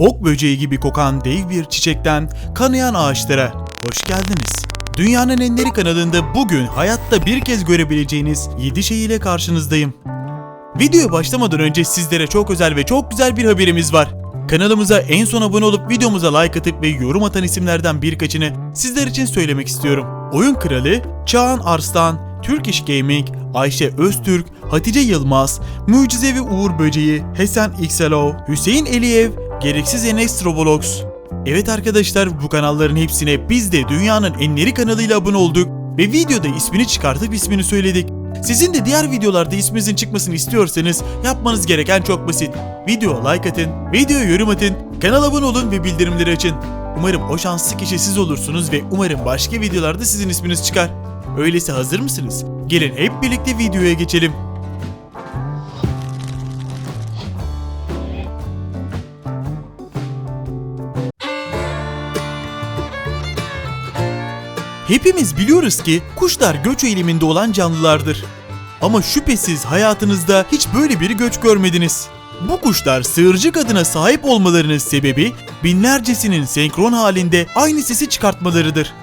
bok böceği gibi kokan dev bir çiçekten kanayan ağaçlara hoş geldiniz. Dünyanın Enleri kanalında bugün hayatta bir kez görebileceğiniz 7 şey ile karşınızdayım. Videoya başlamadan önce sizlere çok özel ve çok güzel bir haberimiz var. Kanalımıza en son abone olup videomuza like atıp ve yorum atan isimlerden birkaçını sizler için söylemek istiyorum. Oyun Kralı, Çağan Arslan, Turkish Gaming, Ayşe Öztürk, Hatice Yılmaz, Mucizevi Uğur Böceği, Hesen XLO, Hüseyin Eliyev, Gereksiz Enes Roblox. Evet arkadaşlar bu kanalların hepsine biz de dünyanın enleri kanalıyla abone olduk ve videoda ismini çıkartıp ismini söyledik. Sizin de diğer videolarda isminizin çıkmasını istiyorsanız yapmanız gereken çok basit. Video like atın, videoya yorum atın, kanala abone olun ve bildirimleri açın. Umarım o şanslı kişi siz olursunuz ve umarım başka videolarda sizin isminiz çıkar. Öyleyse hazır mısınız? Gelin hep birlikte videoya geçelim. Hepimiz biliyoruz ki kuşlar göç eğiliminde olan canlılardır. Ama şüphesiz hayatınızda hiç böyle bir göç görmediniz. Bu kuşlar sığırcık adına sahip olmalarının sebebi binlercesinin senkron halinde aynı sesi çıkartmalarıdır.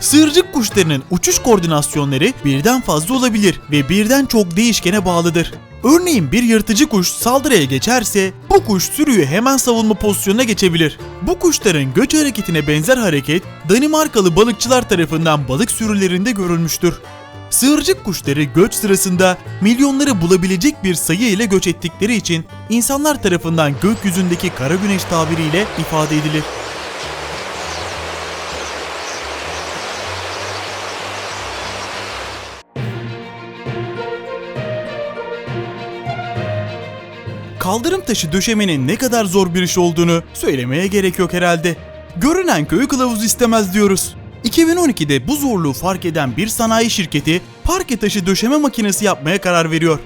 Sığırcık kuşlarının uçuş koordinasyonları birden fazla olabilir ve birden çok değişkene bağlıdır. Örneğin bir yırtıcı kuş saldırıya geçerse bu kuş sürüyü hemen savunma pozisyonuna geçebilir. Bu kuşların göç hareketine benzer hareket Danimarkalı balıkçılar tarafından balık sürülerinde görülmüştür. Sığırcık kuşları göç sırasında milyonları bulabilecek bir sayı ile göç ettikleri için insanlar tarafından gökyüzündeki kara güneş tabiriyle ifade edilir. Kaldırım taşı döşemenin ne kadar zor bir iş olduğunu söylemeye gerek yok herhalde. Görünen köyü kılavuz istemez diyoruz. 2012'de bu zorluğu fark eden bir sanayi şirketi parke taşı döşeme makinesi yapmaya karar veriyor.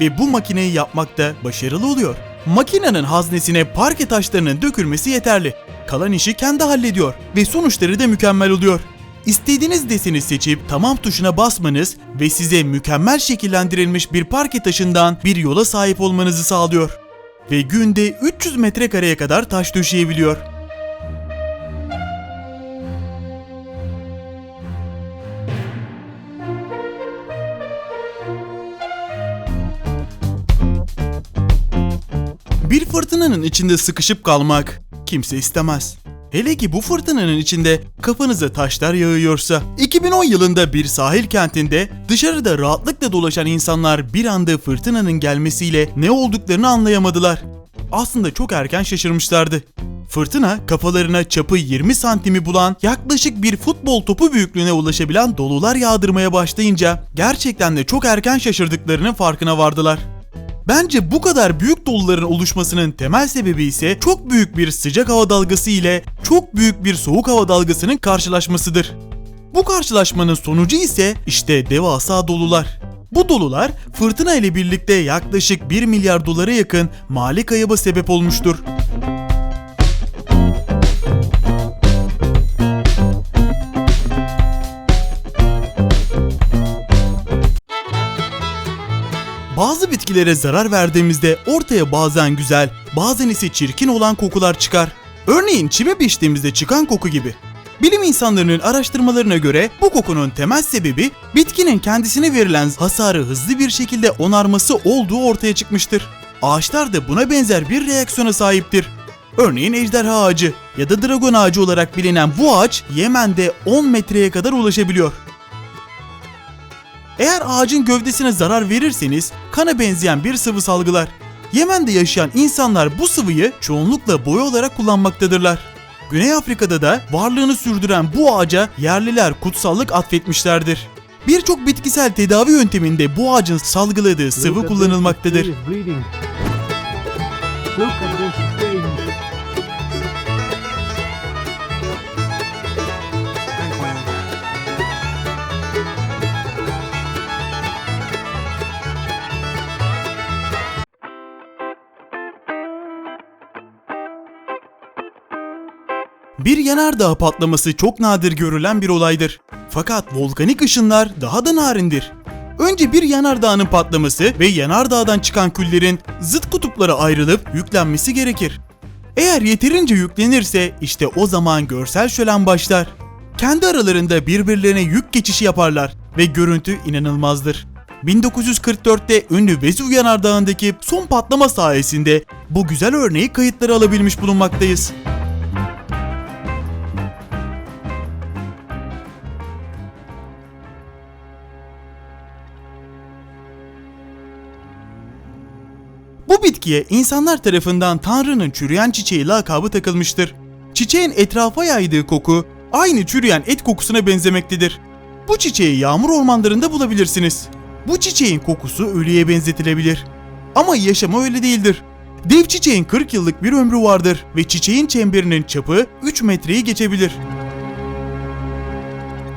Ve bu makineyi yapmakta başarılı oluyor. Makinenin haznesine parke taşlarının dökülmesi yeterli. Kalan işi kendi hallediyor ve sonuçları da mükemmel oluyor. İstediğiniz deseni seçip tamam tuşuna basmanız ve size mükemmel şekillendirilmiş bir parke taşından bir yola sahip olmanızı sağlıyor. Ve günde 300 metrekareye kadar taş döşeyebiliyor. Bir fırtınanın içinde sıkışıp kalmak kimse istemez. Hele ki bu fırtınanın içinde kafanıza taşlar yağıyorsa. 2010 yılında bir sahil kentinde dışarıda rahatlıkla dolaşan insanlar bir anda fırtınanın gelmesiyle ne olduklarını anlayamadılar. Aslında çok erken şaşırmışlardı. Fırtına kafalarına çapı 20 santimi bulan yaklaşık bir futbol topu büyüklüğüne ulaşabilen dolular yağdırmaya başlayınca gerçekten de çok erken şaşırdıklarının farkına vardılar. Bence bu kadar büyük doluların oluşmasının temel sebebi ise çok büyük bir sıcak hava dalgası ile çok büyük bir soğuk hava dalgasının karşılaşmasıdır. Bu karşılaşmanın sonucu ise işte devasa dolular. Bu dolular fırtına ile birlikte yaklaşık 1 milyar dolara yakın mali kayıba sebep olmuştur. Bazı bitkilere zarar verdiğimizde ortaya bazen güzel, bazen ise çirkin olan kokular çıkar. Örneğin çime biçtiğimizde çıkan koku gibi. Bilim insanlarının araştırmalarına göre bu kokunun temel sebebi bitkinin kendisine verilen hasarı hızlı bir şekilde onarması olduğu ortaya çıkmıştır. Ağaçlar da buna benzer bir reaksiyona sahiptir. Örneğin ejderha ağacı ya da dragon ağacı olarak bilinen bu ağaç Yemen'de 10 metreye kadar ulaşabiliyor. Eğer ağacın gövdesine zarar verirseniz kana benzeyen bir sıvı salgılar. Yemen'de yaşayan insanlar bu sıvıyı çoğunlukla boya olarak kullanmaktadırlar. Güney Afrika'da da varlığını sürdüren bu ağaca yerliler kutsallık atfetmişlerdir. Birçok bitkisel tedavi yönteminde bu ağacın salgıladığı sıvı kullanılmaktadır. Bir yanardağ patlaması çok nadir görülen bir olaydır. Fakat volkanik ışınlar daha da narindir. Önce bir yanardağın patlaması ve yanardağdan çıkan küllerin zıt kutuplara ayrılıp yüklenmesi gerekir. Eğer yeterince yüklenirse işte o zaman görsel şölen başlar. Kendi aralarında birbirlerine yük geçişi yaparlar ve görüntü inanılmazdır. 1944'te ünlü Vesuvio Yanardağı'ndaki son patlama sayesinde bu güzel örneği kayıtlara alabilmiş bulunmaktayız. Bitkiye insanlar tarafından Tanrı'nın çürüyen çiçeği lakabı takılmıştır. Çiçeğin etrafa yaydığı koku aynı çürüyen et kokusuna benzemektedir. Bu çiçeği yağmur ormanlarında bulabilirsiniz. Bu çiçeğin kokusu ölüye benzetilebilir. Ama yaşamı öyle değildir. Dev çiçeğin 40 yıllık bir ömrü vardır ve çiçeğin çemberinin çapı 3 metreyi geçebilir.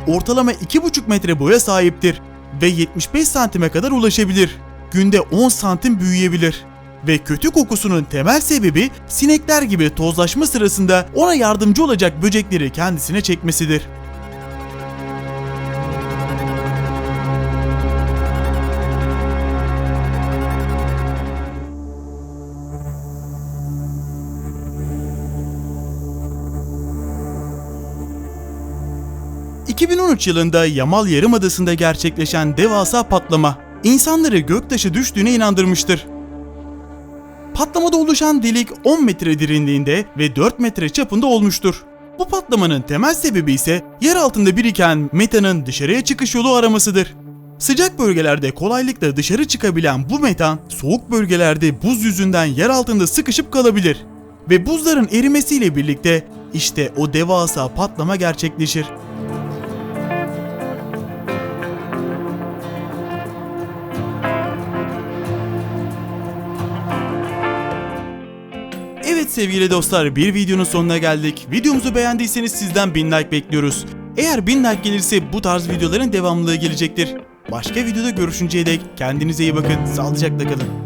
Ortalama 2,5 metre boya sahiptir ve 75 santime kadar ulaşabilir. Günde 10 santim büyüyebilir. Ve kötü kokusunun temel sebebi sinekler gibi tozlaşma sırasında ona yardımcı olacak böcekleri kendisine çekmesidir. ...2013 yılında Yamal Yarımadası'nda gerçekleşen devasa patlama... ...insanları göktaşı düştüğüne inandırmıştır. Patlamada oluşan delik 10 metre derinliğinde ve 4 metre çapında olmuştur. Bu patlamanın temel sebebi ise yer altında biriken metanın dışarıya çıkış yolu aramasıdır. Sıcak bölgelerde kolaylıkla dışarı çıkabilen bu metan, soğuk bölgelerde buz yüzünden yer altında sıkışıp kalabilir. Ve buzların erimesiyle birlikte işte o devasa patlama gerçekleşir. Sevgili dostlar bir videonun sonuna geldik. Videomuzu beğendiyseniz sizden 1000 like bekliyoruz. Eğer 1000 like gelirse bu tarz videoların devamlılığı gelecektir. Başka videoda görüşünceye dek kendinize iyi bakın, sağlıcakla kalın.